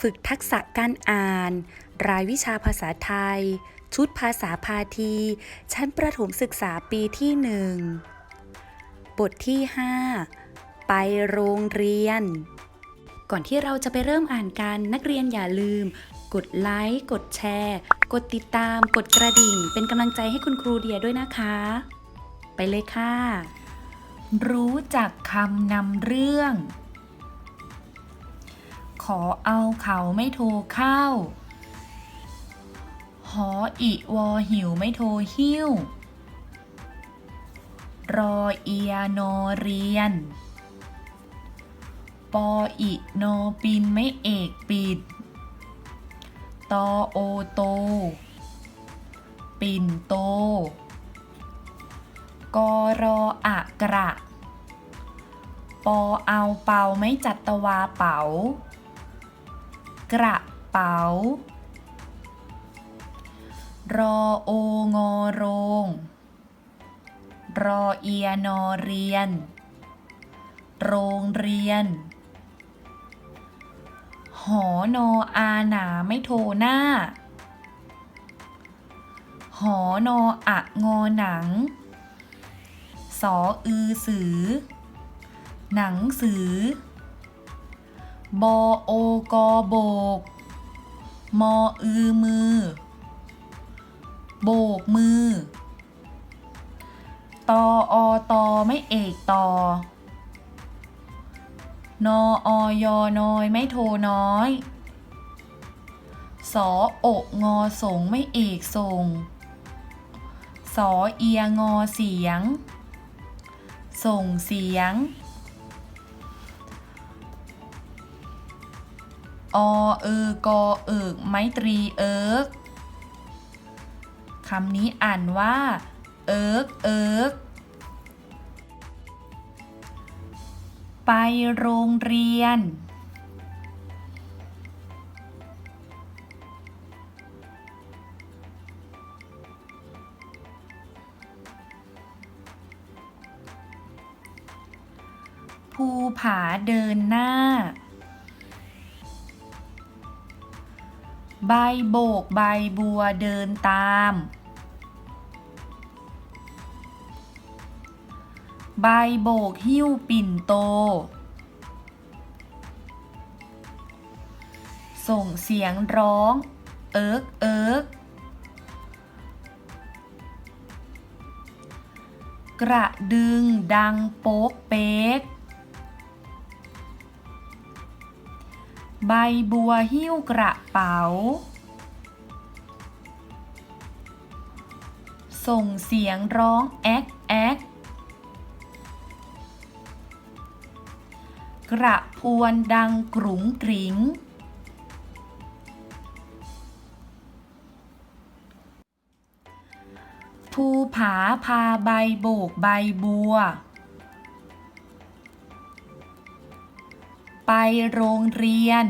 ฝึกทักษะการอ่าน รายวิชาภาษาไทย ชุดภาษาพาที ชั้นประถมศึกษาปีที่หนึ่งบทที่ 5 ไปโรงเรียน ก่อนที่เราจะไปเริ่มอ่านกันนักเรียนอย่าลืม กดไลค์ กดแชร์ กดติดตาม กดกระดิ่ง เป็นกำลังใจให้คุณครูเดียด้วยนะคะ ไปเลยค่ะ รู้จักคำนำเรื่อง ขอเอาเขาไม่โทรเข้า หออิวอหิวไม่โทรหิ้ว รอเอียนอเรียน ปออิโนปินไม่เอกปิด ตอโอโต ปิ่นโต กอรออะกระปอเอาเป่าไม่จัดตวาเป๋า กระเป๋ารอโองอโรง รอเอียนอเรียน โรงเรียน หอนออาหนาไม่โทหน้า หอนออะงอหนัง สออือสือ หนังสือ บอโอกอโบก มออือมือ โบกมือ ตออตอไม่เอกตอนออยอนอยไม่โทน้อย สออกงอสงไม่เอกส่งสอเอียงอเสียง ส่งเสียง อเออกอเอิกไม้ตรีเอิกคำนี้อ่านว่า เอิกเอิกไปโรงเรียน ภูผาเดินหน้า ใบโบกใบบัวเดินตาม ใบโบกหิ้วปิ่นโต ส่งเสียงร้อง เอิกเอิกกระดึงดังโป๊กเป๊ก ใบบัวหิ้วกระเป๋า ส่งเสียงร้องแอ๊กแอ๊กกระพวนดังกรุงกริงภูผาพาใบโบกใบบัว ไปโรงเรียน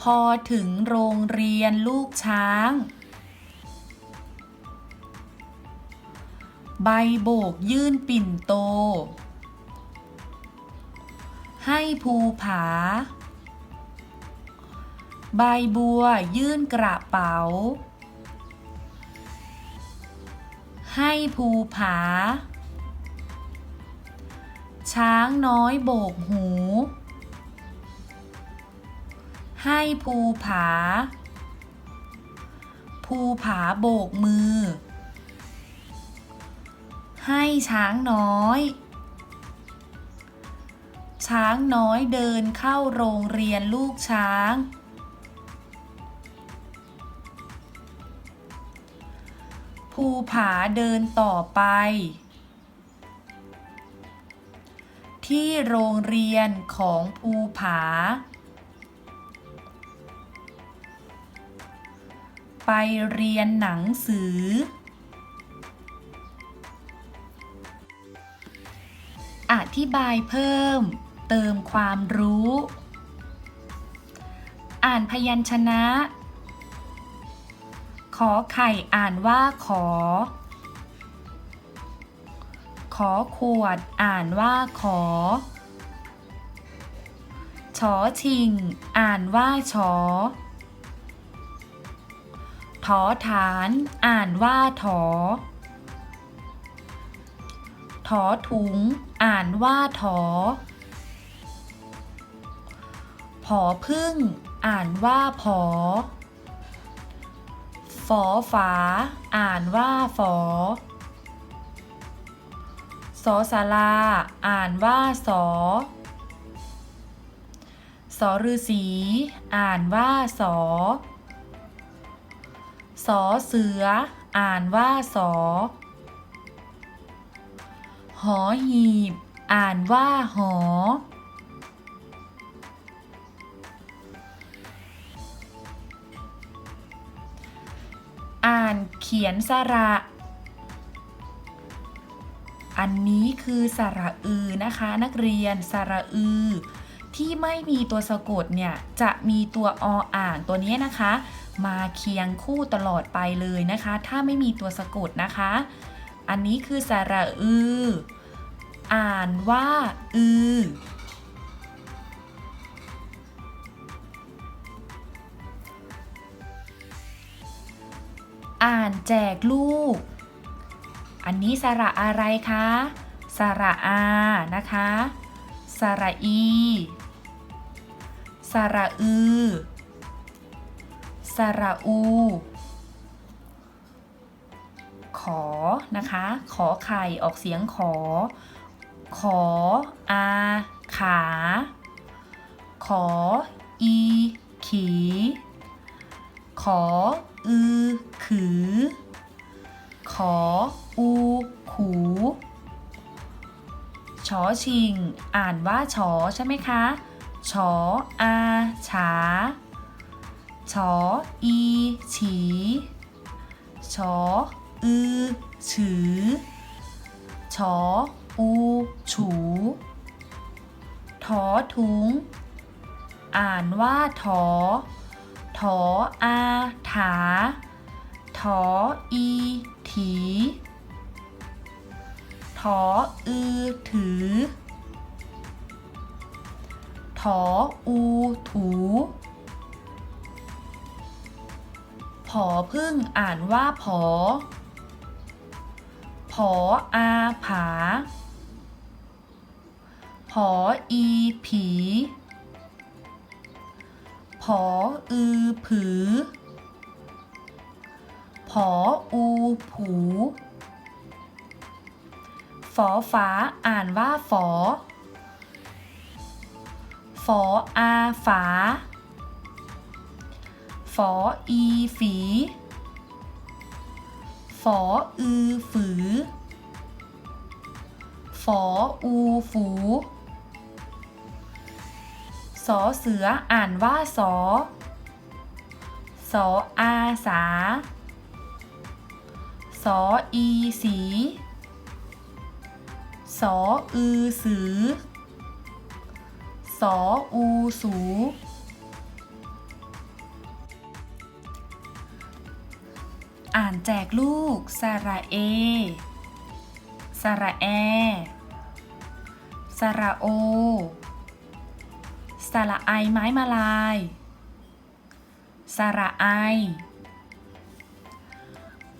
พอถึงโรงเรียนลูกช้าง ใบโบกยื่นปิ่นโต ให้ภูผา ใบบัวยื่นกระเป๋า ให้ภูผา ช้างน้อยโบกหู ให้ภูผา ภูผาโบกมือ ให้ช้างน้อย ช้างน้อยเดินเข้าโรงเรียนลูกช้าง ภูผาเดินต่อไป ที่โรงเรียนของภูผา ไปเรียนหนังสือ อธิบายเพิ่ม เติมความรู้ อ่านพยัญชนะ ขอไข่อ่านว่าขอ ขอขวดอ่านว่าขอ ชอชิง อ่านว่าชอถอฐาน อ่านว่าถอถอถุง อ่านว่าถอผอพึ่ง อ่านว่าผอฝอฝา อ่านว่าฝอ สอสาราอ่านว่าสอ สอฤาษี อ่านว่าสอ สอเสือ อ่านว่าสอ หอหีบ อ่านว่าหออ่านเขียนสระ อันนี้คือสระอือนะคะ นักเรียนสระอือ ที่ไม่มีตัวสะกดเนี่ย จะมีตัวออ่างตัวนี้นะคะ มาเคียงคู่ตลอดไปเลยนะคะ ถ้าไม่มีตัวสะกดนะคะ อันนี้คือสระอือ อ่านว่าอืออ่านแจกลูก อันนี้สระอะไรคะ สระอา นะคะ สระอี สระอือ สระอู ขอ นะคะ ขอไข่ออกเสียงขอ ขอ อา ขา ขอ อี ขี ขอ อือ ขือ ขอ อูขูชอชิง อ่านว่าชอใช่ไหมคะชออาฉาชออีฉีชออือฉือชออูฉูถอถุง อ่านว่าถอถออาถาถออีถี ออือถือ ถออูถูผอพึ่งอ่านว่าผอผออาผาผออีผีผออือผือผออูผู ฝอฟ้าอ่านว่าฝอ ฝออาฝา ฝออีฝี ฝออือฝือ ฝออูฝูสอเสืออ่านว่าสอ สออาสา สออีสี สออือสือ สออูสูอ่านแจกลูก สระเอ สระแอ สระโอ สระไอไม้มาลาย สระไอ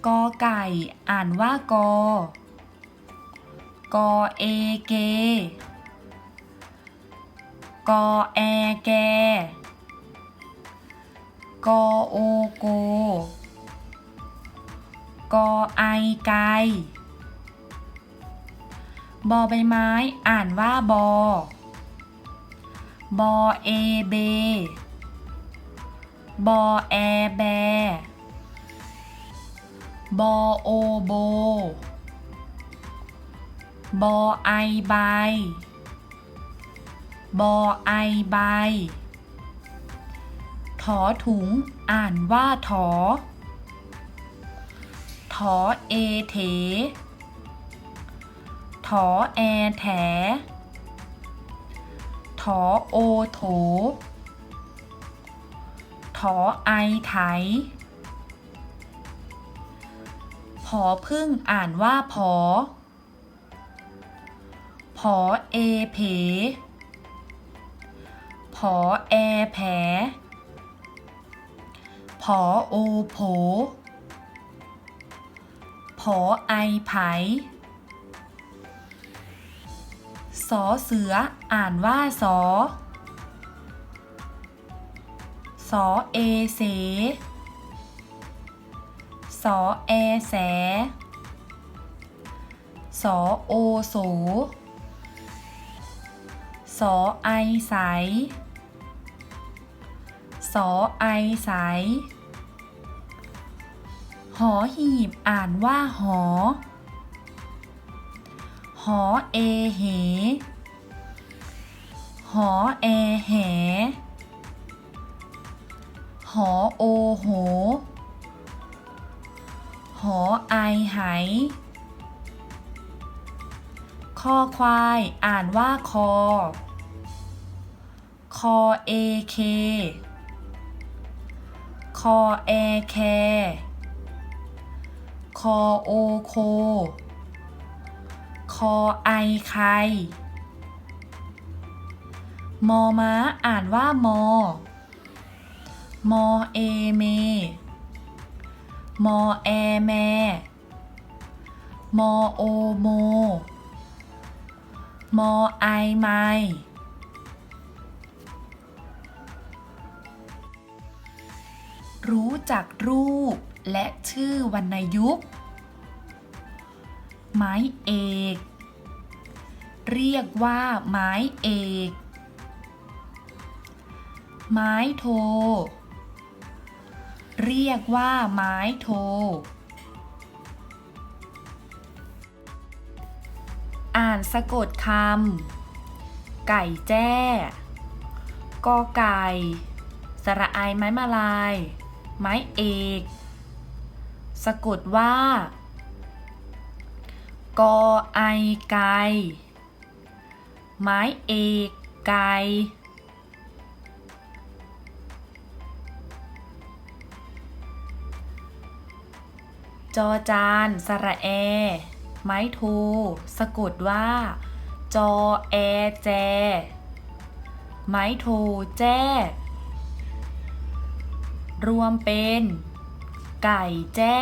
กอไก่ อ่านว่ากอ กอเอเก กอแอแก กอโอโก กอไอไกบอใบไม้อ่านว่าบอ บอเอเบบอแอแบ บอโอโบ บอไอใบบอไอใบถอถุงอ่านว่าถอถอเอเถถอแอแถถอโอโถถอไอไถผอพึ่งอ่านว่าผอ อเอเผผอแอแผลผอโอโผผอไอไผสอเสืออ่านว่าสอสอเอเสสอแอแสสอโอโส สอไอใสสอไอใสหอหีบอ่านว่าหอ หอเอเห หอแอแห หอโอโห หอไอไห คอควาย อ่านว่าคอ คอเอเค คอแอแค คอโอโค คอไอไคมอม้า อ่านว่ามอ มอเอเม มอแอแมมอโอโม มอไอไมรู้จักรูปและชื่อวรรณยุกต์ ไม้เอก เรียกว่าไม้เอก ไม้โท เรียกว่าไม้โท สะกดคำไก่แจ้กอไก่ สระไอไม้มาลาย ไม้เอก สะกดว่ากอไอไก่ไม้เอกไก่จอจาน สระแอ ไม้โท สะกดว่า จอแอแจ ไม้โทแจ้ รวมเป็น ไก่แจ้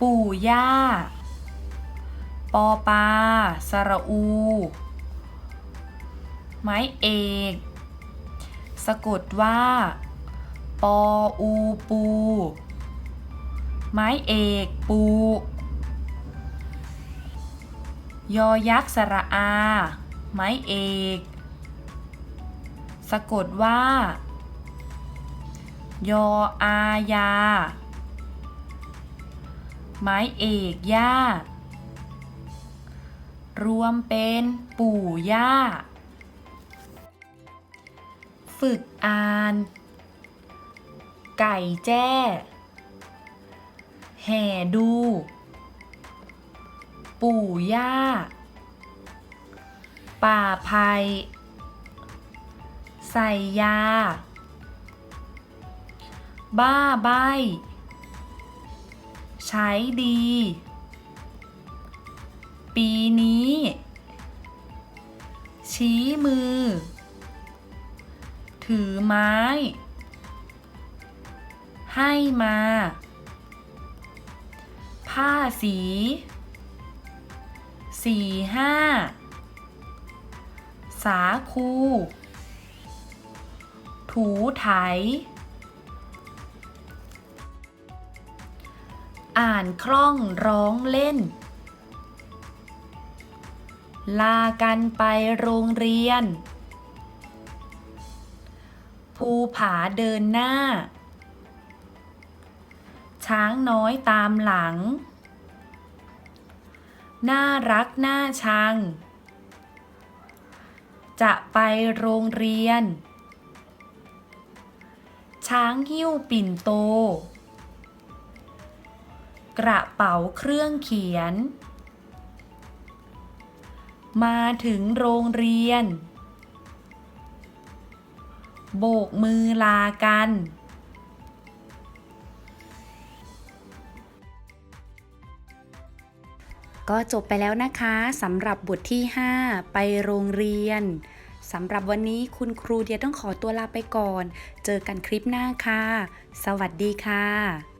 ปู่ย่า ปอปา สระอู ไม้เอก สะกดว่า ปออูปูไม้เอกปู ยอยักษ์สระอา ไม้เอก สะกดว่า ยออายา ไม้เอกย่ารวมเป็นปู่ย่า ฝึกอ่าน ไก่แจ้ แห่ดู ปู่ย่า ป่าไผ่ใส่ยา บ้าใบ ใช้ดี ปีนี้ ชี้มือ ถือไม้ ให้มาผ้าสี สี่ห้าสาคู ถูไถ อ่านคล่องร้องเล่น ลากันไปโรงเรียน ภูผาเดินหน้า ช้างน้อยตามหลัง น่ารักน่าชัง จะไปโรงเรียน ช้างหิ้วปิ่นโต กระเป๋าเครื่องเขียน มาถึงโรงเรียน โบกมือลากัน ก็จบไปแล้วนะคะสำหรับบทที่ 5 ไปโรงเรียนสำหรับวันนี้คุณครูเดียต้องขอตัวลาไปก่อน เจอกันคลิปหน้าค่ะ สวัสดีค่ะ